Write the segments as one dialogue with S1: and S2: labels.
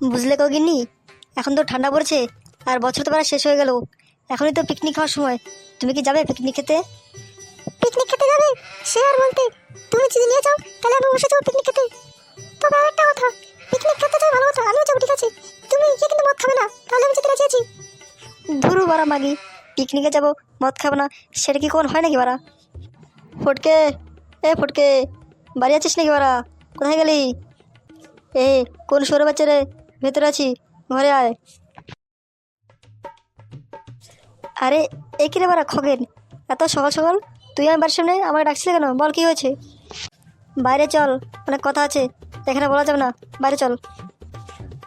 S1: বুঝলে কগিনি এখন তো ঠান্ডা পড়েছে আর বছর তো প্রায় শেষ হয়ে গেল। এখনই তো পিকনিক খাওয়ার সময়। তুমি কি যাবে পিকনিক খেতে?
S2: পিকনিক খেতে যাবে? সে আর বলতে তুমি যদি নিয়ে যাও তাহলে আমি বসে যাব পিকনিক খেতে। তবে আর একটা কথা পিকনিক খেতে যাই ভালো কথা আমিও যাব ঠিক আছে? তুমি গিয়ে কিন্তু মদ খাবে না তাহলে আমি যেতে রাজি আছি।
S1: ধুরু বারা মাগি পিকনিকে যাব মদ খাব না সেটা কি কোন হয় নাকি বারা ফটকে এ ফটকে বাড়ি আছিস নাকি বারা কোথায় গেলি? এ কোন সরে বাচ্চা রে? ভেতরে আছি, ঘরে আয়। আরে, এ কি রে বারা খগেন? এত সকাল সকাল? তুই আমার বাড়ির সামনে আমাকে ডাকছিলে কেন? বল কি হয়েছে? বাইরে চল, অনেক কথা আছে, এখানে বলা যাবে না। বাইরে চল।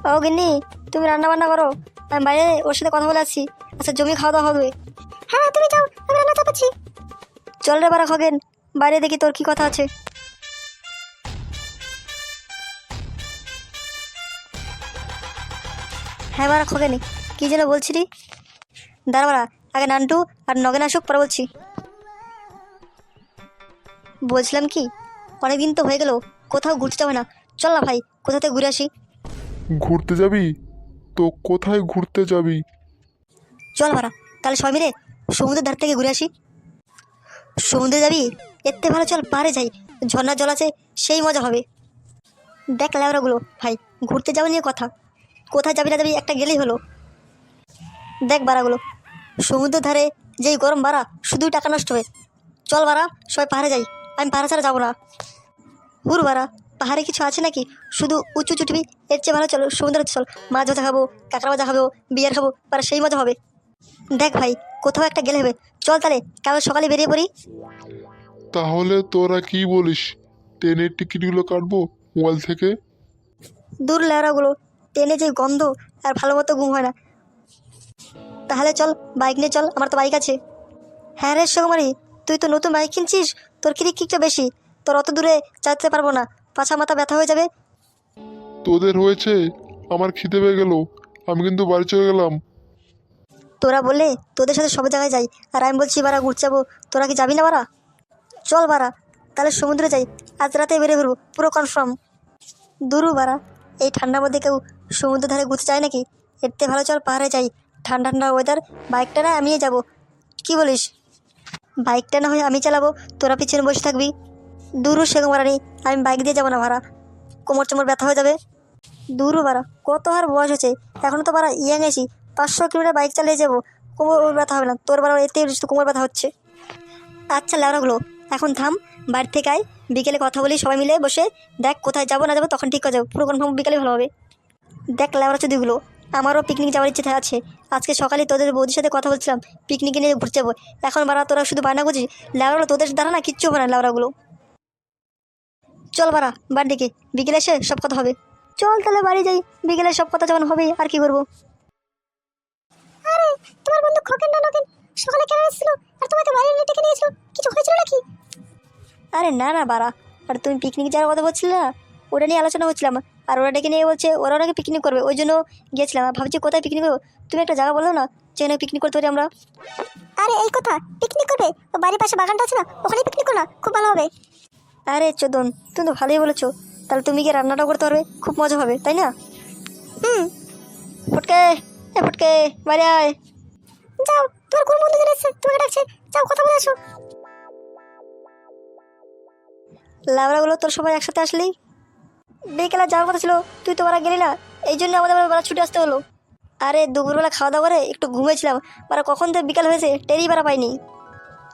S1: ও গিন্নি, তুমি রান্না বান্না করো। আমি বাইরে ওর সাথে কথা বলে আসছি। আচ্ছা জমি খাওয়া দাওয়া হবে।
S2: হ্যাঁ তুমি যাও, আমি রান্না
S1: চল রে বারা খগেন, বাইরে দেখি তোর কি কথা আছে। হ্যাঁ বারা খগেন কী যেন বলছিলি দাঁড়া বারা আগে নান্টু আর নগেন আসুক পরে বলছি। বলছিলাম কি অনেকদিন তো হয়ে গেল কোথাও ঘুরতে যাবে না। চল না ভাই কোথা থেকে ঘুরে আসি।
S3: ঘুরতে যাবি? তো কোথায় ঘুরতে যাবি?
S1: চল বারা তাহলে সবাই মিলে সমুদ্রের ধার থেকে ঘুরে আসি। সমুদ্রে যাবি? থেকে ভালো চল পাহাড়ে যাই। ঝর্ণার জল আছে সেই মজা হবে। দেখ ল্যাবরাগুলো ভাই ঘুরতে যাওয়া নিয়ে কথা। কোথায় যাবি না যাবি একটা গেলেই হলো। দেখ বাড়াগুলো সমুদ্রের ধারে যেই গরম বাড়া শুধুই টাকা নষ্ট হবে চল বাড়া সবাই পাহাড়ে যাই। আমি পাহাড়ে ছাড়া যাব না। হুর বাড়া পাহাড়ে কিছু আছে নাকি? শুধু উঁচু চুটবি এর চেয়ে ভালো চলো সমুদ্রে চল। মাছ ভাজা খাব কাঁকড়া ভাজা খাব বিয়ার খাব পারা সেই মজা হবে। দেখ ভাই কোথাও একটা গেলে হবে। চল তাহলে কাল সকালে বেরিয়ে পড়ি।
S3: তাহলে তোরা কি বলিস? ট্রেনের টিকিটগুলো কাটবো মোবাইল থেকে?
S1: দূর লেওড়াগুলো ট্রেনে যে গন্ধ আর ভালো মতো ঘুম হয় না। তাহলে চল বাইক নিয়ে চল আমার তো বাইক আছে। হ্যাঁ রে সুকুমারি তুই তো নতুন বাইক কিনছিস? তোর কিরিক কিকটা বেশি? তোর অত দূরে চাইতে পারব না পাছা মাথা ব্যথা হয়ে যাবে?
S3: তোদের হয়েছে আমার খিদে পেয়ে গেল আমি কিন্তু বাড়ি চলে গেলাম।
S1: তোরা বললে তোদের সাথে সব জায়গায় যাই আর আমি বলছি বারা ঘুরতে যাব তোরা কি যাবি না বারা চল বারা তাহলে সমুদ্রে যাই আজ রাতে বেরিয়ে ফেলব পুরো কনফার্ম দূরু বারা এই ঠান্ডার মধ্যে কেউ সমুদ্রের ধারে ঘুরতে চাই নাকি? থেকে ভালো চল পাহাড়ে যাই। ঠান্ডা ঠান্ডা ওয়েদার বাইকটা না আমিই যাব। কি বলিস? বাইকটা না হয় আমি চালাবো। তোরা পিছনে বসে থাকবি। দূরও সেরকম বাড়া নেই। আমি বাইক দিয়ে যাব না ভাড়া। কোমর চোমর ব্যথা হয়ে যাবে। দূরও বাড়া কত আর বয়স হচ্ছে? এখনও তো বাড়া ইয়াং আছি। পাঁচশো কিলোমিটার বাইক চালিয়ে যাব। কোমর ব্যথা হবে না। তোর বাড়া এতে কোমর ব্যথা হচ্ছে। আচ্ছা ল্যাবরাগুলো এখন থাম। বাড়ি থেকে আয়। বিকেলে কথা বলি, সবাই মিলে বসে। দেখ কোথায় যাব না যাব, তখন ঠিক করে যাব। পুরো কনফার্ম বিকেলে ভালো হবে। দেখ ল্যাবরা চুদিগুলো আমারও পিকনিক যাওয়ার ইচ্ছে আছে। আজকে সকালে তোদের বৌদির সাথে কথা বলছিলাম পিকনিকে নিয়ে ঘুরতে যাব। এখন বাড়া তোরা শুধু বায়না করছিস ল্যাবরা তোদের দ্বারা না কিচ্ছু হবে না ল্যাবরাগুলো চল বাড়া বাড়ি দিকে বিকেলে এসে সব কথা হবে। চল তাহলে বাড়ি যাই বিকেলে সব কথা যখন হবেই আর কি করব?
S2: আরে তোমার বন্ধু খোকেন না নকেন সকালে কেন এসেছিল? আর তোমাকে বাইরে নিয়ে ডেকে নিয়েছিল কিছু হয়েছিল নাকি?
S1: আরে না না বাড়া আর তুমি পিকনিক যাওয়ার কথা বলছিলে না? ওটা নিয়ে আলোচনা করছিলাম। আর ওরা ডেকে নিয়ে বলছে ওরা নাকি পিকনিক করবে। ওই জন্য গিয়েছিলাম। আর ভাবছি কোথায় পিকনিক করব? তুমি একটা জায়গা বলো না যেখানে পিকনিক করতে পারি আমরা।
S2: আরে এই কথা পিকনিক করবে? ও বাড়ির পাশে বাগানটা আছে না? ওখানে পিকনিক করো না খুব ভালো হবে।
S1: আরে চোদন তুমি তো ভালোই বলেছ। তাহলে তুমি গিয়ে রান্নাটা করতে পারবে খুব মজা হবে তাই না?
S2: হুম।
S1: ফটকে এ ফটকে বাইরে আয়।
S2: যাও তোমার কোন বন্ধু জেনেছে তোমাকে ডাকছে। যাও কথা বলে আসো।
S1: লাবড়াগুলো তোর সবাই একসাথে আসলি বিকেলে যাওয়ার কথা ছিল, তুই তো ওরা গেলি না। এই জন্য আমাদের বেলা ছুটে আসতে হলো। আরে, দুপুরবেলা খাওয়া দাওয়া করে একটু ঘুমিয়েছিলাম। ওরা কখন তো বিকাল হয়েছে টেরি বেড়া পাইনি।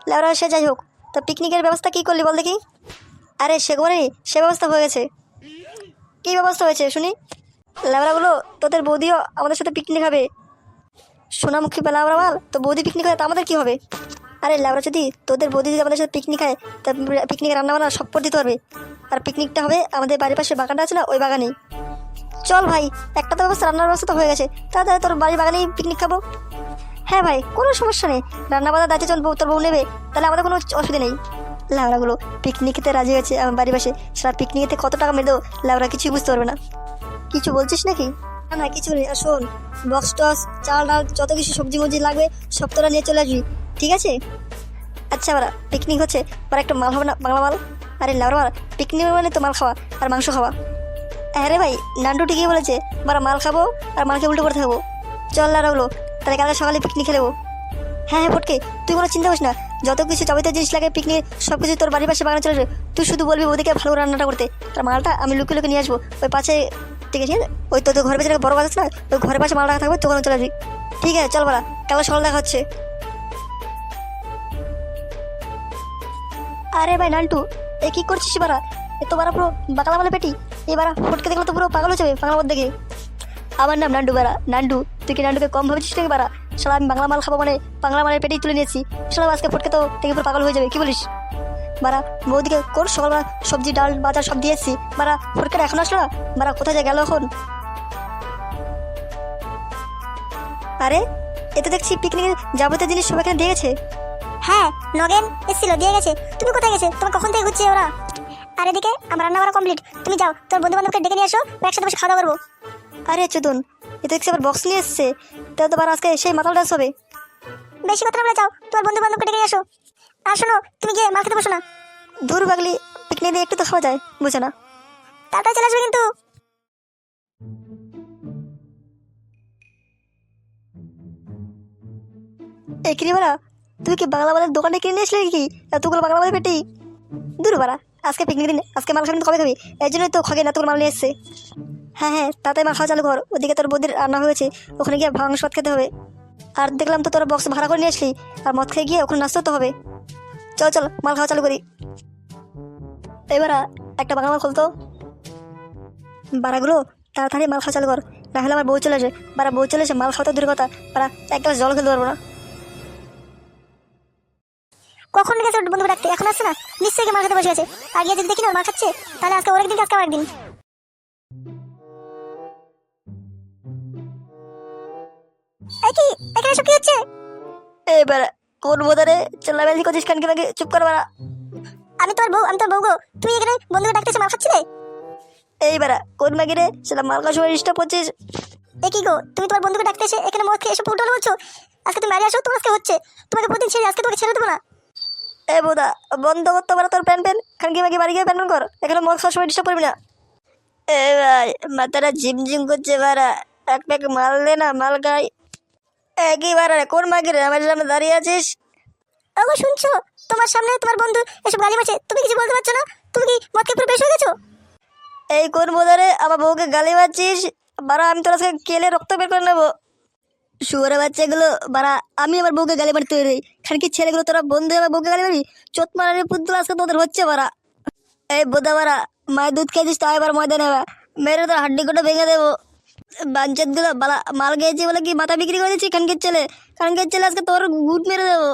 S1: লাবড়া সে যাই হোক, তা পিকনিকের ব্যবস্থা কী করলি বল দেখি? আরে, সে করে সে ব্যবস্থা হয়ে গেছে। কী ব্যবস্থা হয়েছে, শুনি? লাবড়াগুলো তোদের বৌদিও আমাদের সাথে পিকনিক হবে সোনামুখী আমরা মাল, তো বৌদি পিকনিক হয় তা আমাদের কী হবে? আরে লাবড়া যদি তোদের বৌদি যদি আমাদের সাথে পিকনিক খায়, তা পিকনিকে রান্না বান্না সব করে দিতে পারবে। আর পিকনিকটা হবে আমাদের বাড়ির পাশে বাগানটা আছে না, ওই বাগানেই। চল ভাই, একটা তো ব্যবস্থা রান্নার ব্যবস্থা তো হয়ে গেছে। তাহলে তোর বাড়ির বাগানেই পিকনিক খাব? হ্যাঁ ভাই, কোনো সমস্যা নেই। রান্না বান্না দায়িত্ব যখন তোর বউ নেবে। তাহলে আমাদের কোনো অসুবিধা নেই। লাবড়াগুলো পিকনিকেতে রাজি হয়েছে আমার বাড়ির পাশে। সারা পিকনিকেতে কত টাকা মেরে দেবো? কিছুই বুঝতে পারবে না। কিছু বলছিস নাকি? না না, কিছু নেই। আর শোন, বক্স টক্স, চাল ডাল, যত কিছু সবজি মবজি লাগবে, সব তোরা নিয়ে চলে আসবি। ঠিক আছে? আচ্ছা বারা পিকনিক হচ্ছে। বারা একটা মাল হবে না, বাংলা মাল? আরে বারা পিকনিক মানে তো মাল খাওয়া, আর মাংস খাওয়া। হ্যাঁ রে ভাই, নান্টু ঠিকই বলেছে বারা মাল খাব, আর মালকে উল্টো করে থাকব চল না রাখল তাহলে কালকে সকালে পিকনিক খেলেবো হ্যাঁ হ্যাঁ ফটকে, তুই কোনো চিন্তা করিস না। যত কিছু যাবতীয় জিনিস লাগে পিকনিক সব কিছু তোর বাড়ির পাশে বাগানে চলে তুই শুধু বলবি ওদিকে ভালো রান্নাটা করতে। আর মালটা আমি লুকিয়ে লুকিয়ে নিয়ে আসব। ওই পাশে, ঠিক আছে? ওই তো তোর ঘরের পেছনে বড় আছে না? ওই ঘরের পাশে মালটা থাকবে তোকে চলে আসবি। ঠিক আছে, চল বাড়া কাল সকাল দেখা হচ্ছে। আরে ভাই, নান্টু এ কি করছিস বারা এ তো বারা পুরো বাকলা বলে পেটি। এই বারা ফটকে দেখলে তো পুরো পাগল হয়ে যাবে বাংলা মধ্যে আমার নাম নান্ডু বারা নান্ডু, তুই কি নান্ডুকে কম ভাবছিস নাকি বারা শালা আমি বাংলা মাল খাব মানে বাংলা মালের পেটেই তুলে নিয়েছি। শালা আজকে ফটকে তো দেখে পুরো পাগল হয়ে যাবে, কি বলিস? বারা বৌদিকে কোন সকালবেলা সবজি, ডাল, বাজার সব দিয়েছি। বারা ফটকেটা এখন আসলো না? বারা কোথায় গেল এখন? আরে এতে দেখছি পিকনিকের যাবতীয় জিনিস সব এখানে দিয়ে গেছে।
S2: হ্যাঁ নগেন এসেছিল দিয়ে গেছে। তুমি কোথায় গেছে? তোমার কখন থেকে ঘুরছে ওরা? আর এদিকে আমার রান্না করা কমপ্লিট তুমি যাও তোর বন্ধু বান্ধবকে ডেকে নিয়ে আসো একসাথে বসে খাওয়া দাওয়া করব।
S1: আরে চোদন এতে দেখছি আবার বক্স নিয়ে এসছে। তাহলে তো আবার আজকে সেই মাতাল ডান্স হবে।
S2: বেশি কথা না বলে যাও তোমার বন্ধু বান্ধবকে ডেকে নিয়ে আসো। আর শোনো তুমি গিয়ে মাল খেতে বসো না।
S1: দূর বাগলি পিকনিক দিয়ে একটু তো খাওয়া যায় বুঝে না।
S2: তাড়াতাড়ি চলে আসবে কিন্তু।
S1: এই কিরি বাড়া তুই কি বাংলা মালের দোকানে কিনে আসলি কি এতগুলো বাংলা মালের পেটি। দূর বাড়া, আজকে পিকনিক দিন, আজকে মাল খাবি তো কবে খাবি? এই জন্যই তো খগে না তোর মাল নিয়ে এসছে। হ্যাঁ হ্যাঁ তাতে খাওয়া চালু কর। ওদিকে তোর বৌদির রান্না হয়েছে, ওখানে গিয়ে মাংস ভাত খেতে হবে। আর দেখলাম তো তোর বক্স ভাড়া করে নিয়ে আসলি, আর মদ খেয়ে গিয়ে ওখানে নাচতে তো হবে। চল চল, মাল খাওয়া চালু করি। এবার একটা বাংলা মাল খুলতো বাড়াগুলো, তাড়াতাড়ি মাল খাওয়া চালু কর। না হলে আমার বউ চলে আসে। বারা বউ চলে এসে মাল খাওয়া তো দূরের কথা। বাড়া, এক গ্লাস জল খেলতে পারব না।
S2: কখন গেছে ওর বন্ধুকে ডাকতে এখন আসছে না? নিশ্চয়ই গিয়ে মাল খেতে বসে গেছে আর গিয়ে যদি দেখি না মাল খাচ্ছে তাহলে আজকে ওর একদিন আজকে আমার একদিন। এই কি এখানে সব কি হচ্ছে?
S1: এবার কোন বোধারে চেল্লাবেলি করছিস কানকে বাকি চুপ কর বারা
S2: আমি তোর বউ আমি তোর বউ গো। তুই এখানে বন্ধুকে ডাকতে এসে মাল খাচ্ছিলে?
S1: এইবারা কোন মাগি রে সেটা মাল খাওয়ার সময় ডিস্টার্ব করছিস।
S2: এ কি গো তুমি তোমার বন্ধুকে ডাকতে এসে এখানে মদ খেয়ে এসে পুটল বলছো? আজকে তুমি বাড়ি আসো তোমার আজকে হচ্ছে। তোমাকে প্রতিদিন ছেড়ে আজকে তোমাকে ছেড়ে দেবো না।
S1: এ বোধা বন্ধ করতে পারা তোর প্যান প্যান। খানকি মাগি বাড়ি গিয়ে প্যান কর। এখানে মদ খাওয়ার সময় ডিস্টার্ব করবি না। এ ভাই মাথাটা ঝিমঝিম করছে বারা এক প্যাক মাল দে না মাল খাই। একই বারা কোন মাগি রে? আমার সামনে দাঁড়িয়ে আছিস?
S2: ওগো শুনছো? তোমার সামনে তোমার বন্ধু এসব গালি মারছে। তুমি কিছু বলতে পারছ না? তুমি কি মদ খেয়ে পুরো বেশ হয়ে গেছো?
S1: এই কোন বোধারে আমার বউকে গালি মারছিস? বারা আমি তোর আজকে কেলে রক্ত বের করে নেব? শুয়ারে বাচ্চাগুলো বারা আমি আমার বউকে গালি মারতে পারি খানকি ছেলেগুলো, তোরা বন্ধু আমার বউকে গালি মারবি? চোট মারার পুতুল আজকে তোদের হচ্ছে বারা এই বোধা বারা মায়ের দুধ খেয়েছিস তো এবার ময়দা নেবা মেরে তোর হাড্ডি কোটা ভেঙে দেবো। বাঞ্চাতগুলো বালা মাল গেয়েছি বলে কি মাথা বিক্রি করে দিচ্ছি খানকির ছেলে? খানকির ছেলে আজকে তোর গুট মেরে দেবো।